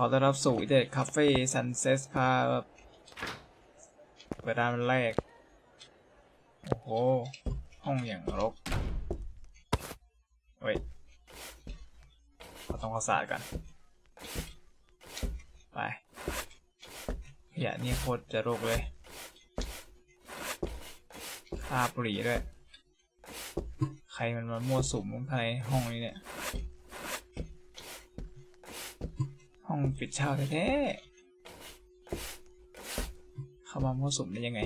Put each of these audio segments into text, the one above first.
ขอต้อนรับสู่เด็ดคาเฟ่ซันเซ็ตพาเปิดร้านแรก โอ้โห ห้องอย่างรกเฮ้ยขอทำความสะอาดก่อนไปขยะนี่โคตรจะรกเลยคาบหรีด้วย ใครมันมามั่วสุมภายในห้องนี้เนี่ย ห้ องปิดเช่าแท้ๆเข้ามามั่วสุมได้ยังไง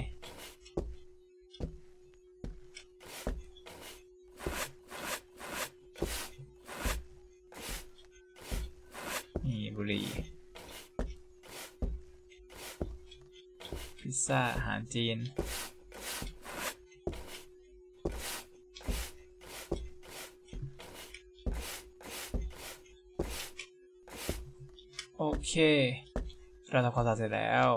นี่บุหรี่พิซซ่าอาหารจีน เค เราทำความสะอาดเสร็จแล้ว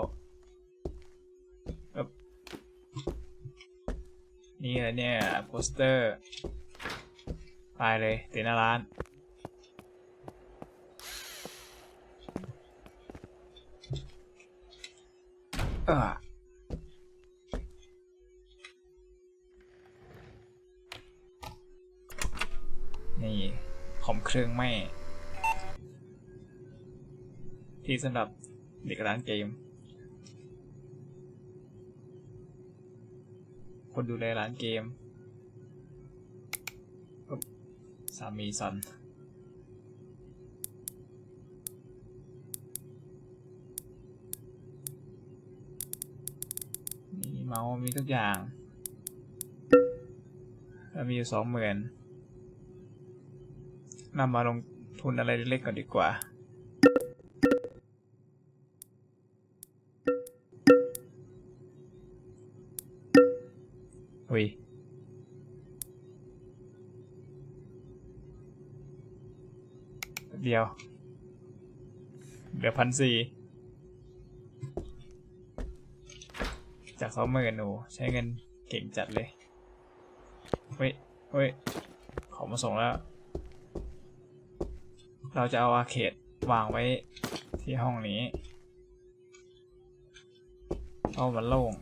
นี่แหละเนี่ยโปสเตอร์ไปเลยติดหน้าร้าน เออนี่ขมเครื่องไม่ ที่สำหรับเด็กร้านเกม คนดูแลร้านเกม สามีซอนมีเมาส์มีทุกอย่างแล้วมีอยู่สองหมื่นนำมาลงทุนอะไรเล็กๆก่อนดีกว่า ย เดียวเหลือพันสี่จากสองหมื่นหนูใช้เงินเก่งจัดเลย เฮ้ย เฮ้ย ของมาส่งแล้ว เราจะเอาอาเคดวางไว้ที่ห้องนี้เพรามันโล่ง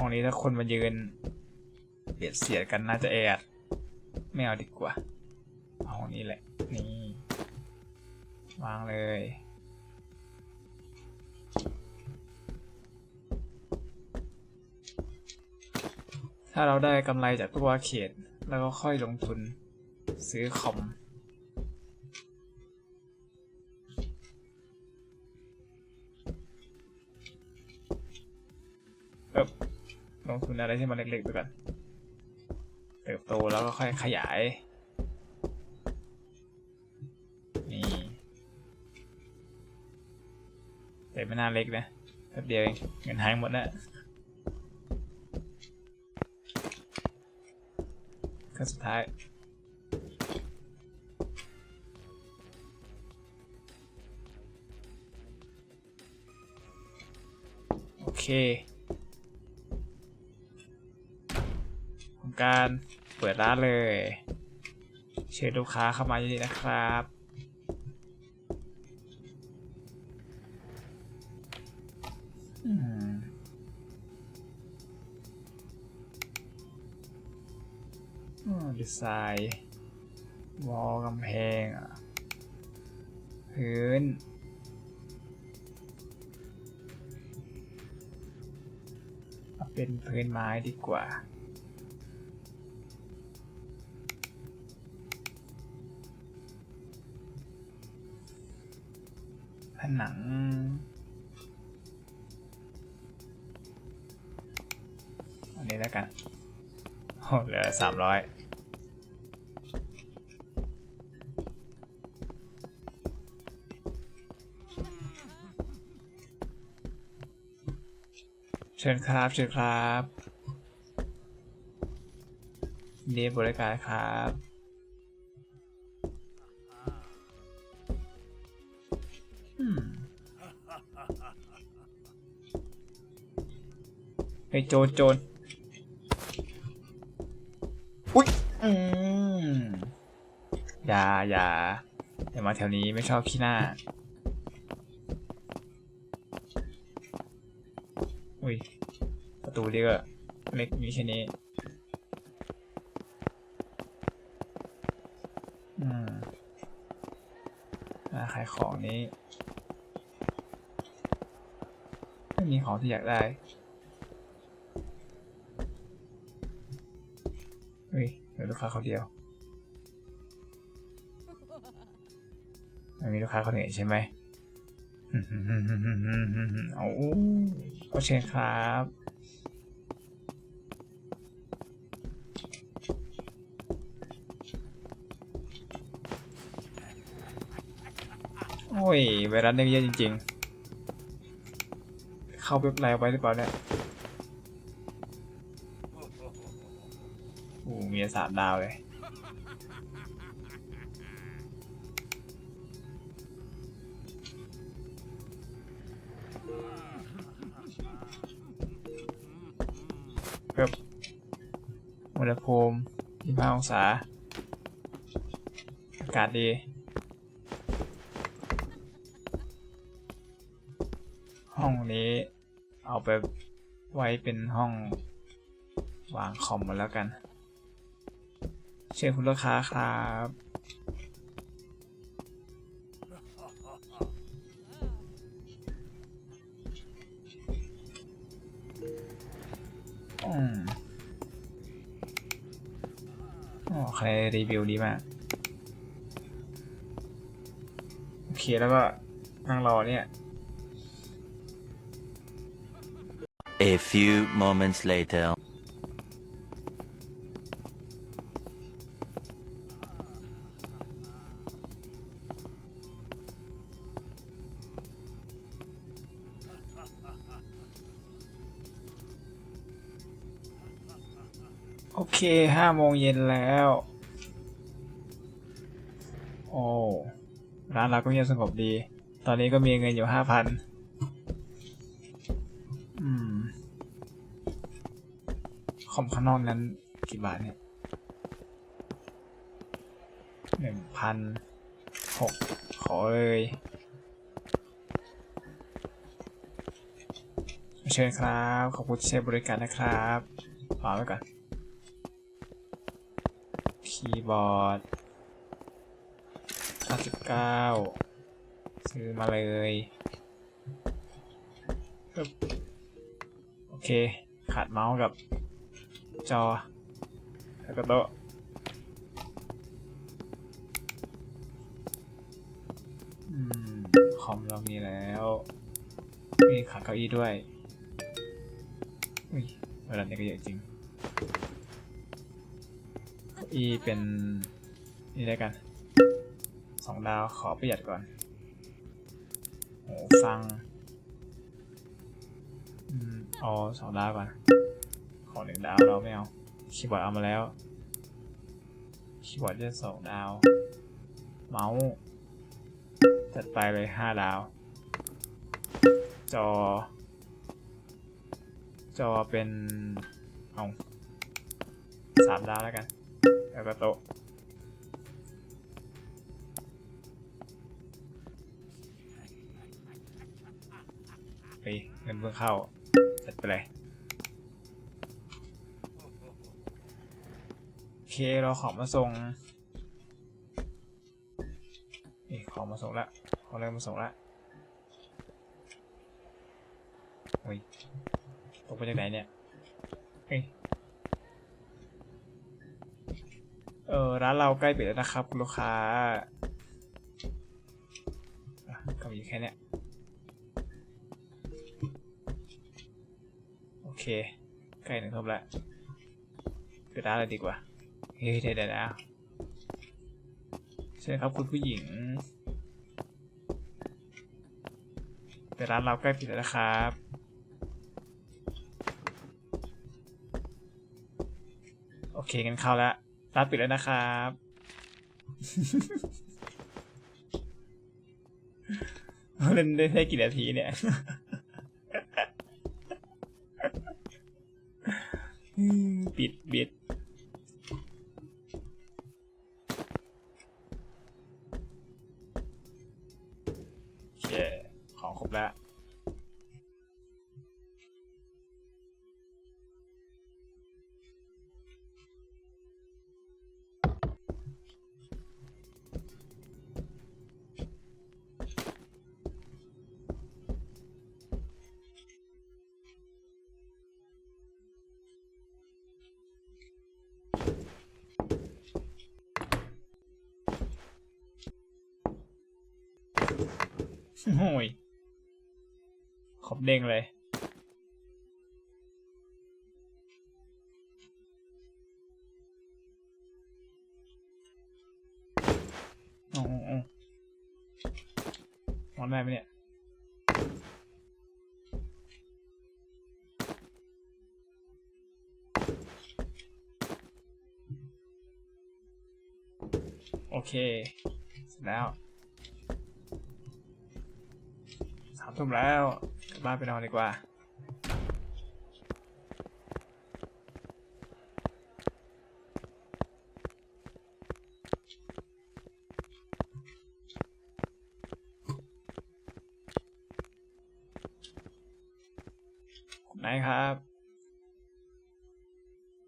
ห้องนี้ถ้าคนมายืนเบียดเสียดกันน่าจะแออัดไม่เอาดีกว่าเอาห้องนี้แหละ นี่ วางเลย ถ้าเราได้กำไรจากตัวเขต แล้วก็ค่อยลงทุนซื้อคอมเอบ ลงทุนอะไรที่มันเล็กๆไปก่อน เติบโตแล้วก็ค่อยขยาย นี่แต่ไม่น่าเล็กนะแป๊บเดียวเองเงินหายหมดนะขั้นสุดท้ายโอเค การเปิดร้านเลย เชิญลูกค้าเข้ามาเยอะๆนะครับ อืมดีไซน์วอลกำแพงอะพื้นเอาเป็นพื้นไม้ดีกว่า ผนัง อันนี้แล้วกันโอ้เหลือสามร้อยเชิญครับเชิญครับยินดีบริการครับ โจรโจรอุ้ยอืมอย่าอย่าอย่ามาแถวนี้ไม่ชอบขี้หน้า อุ้ย ประตูดีก็เล็กมีแค่นี้อืมขายของนี้ไม่มีของที่อยากได้ เฮ้ยเดี๋ยวลูกค้าเขาเดียวม่มีลูกค้าคนอื่นใช่ไหมเอาโอเคครับโอ้ยไวรัสเนี่ยเยอะจริง ๆ เข้าเว็บไลน์ไว้หรือเปล่าเนี่ย มีสามดาวเลยครับอุณหภูมิ25องศา อากาศดี ห้องนี้เอาไปไว้เป็นห้องวางคอมมาแล้วกัน เชิญคุณลูกค้าครับอ๋อใครรีวิวดีมาก โอเค แล้วก็นั่งรอเนี่ย A few moments later. โอเคห้าโมงเย็นแล้ว โอ้ร้านเราก็เงียบสงบดี ตอนนี้ก็มีเงินอยู่ห้าพันอืม คอมข้างนอกนั้นกี่บาทเนี่ยหนึ่งพันหกขอเลยเชิญครับ ขอบคุณที่ใช้บริการนะครับฝากไว้ก่อน คีย์บอร์ด99ซื้อมาเลยโอเค ขาดเมาส์กับจอ แล้วก็โต๊ะคอมเรามีแล้วมีขาดเก้าอี้ด้วย อุ้ยเวลาเนี้ก็เยอะจริง อีเป็นนี่ได้กันสองดาวขอประหยัดก่อนโหฟังอืมเอาสองดาวก่อน ขอหนึ่งดาวเราไม่เอาคีย์บอร์ดเอามาแล้วคีย์บอร์ดจะสองดาว เมาส์จัดไปเลยห้าดาว จอ จอเป็นเอาสามดาวแล้วกัน แล้วก็โต๊ะไปเงินเพิ่งเข้าจัดไปเลยโอเคเราของมาส่งนี่ของมาส่งล้วของเริ่มมาส่งล้วโอ้ยตกไปจากไหนเนี่ย เฮ้ย เออ ร้านเราใกล้ปิดแล้วนะครับคุณลูกค้าอะก็มีแค่นี้โอเค ใกล้หนึ่งทุ่มแล้วปิดร้านเลยดีกว่า เฮ้ยเดี๋ยวเดี๋ยวนะใช่ครับคุณผู้หญิงแต่ร้านเราใกล้ปิดแล้วนะครับ โอเคกันเข้าแล้ว ร้านปิดแล้วนะครับ เล่นได้กี่นาทีเนี่ยปิดบิด โอ้ยขอบเด้งเลย โอ้โอ้โอ้มอนได้ไหมเนี่ยโอเคเสร็จแล้ว ทุ่มแล้วกลับบ้านไปนอนดีกว่า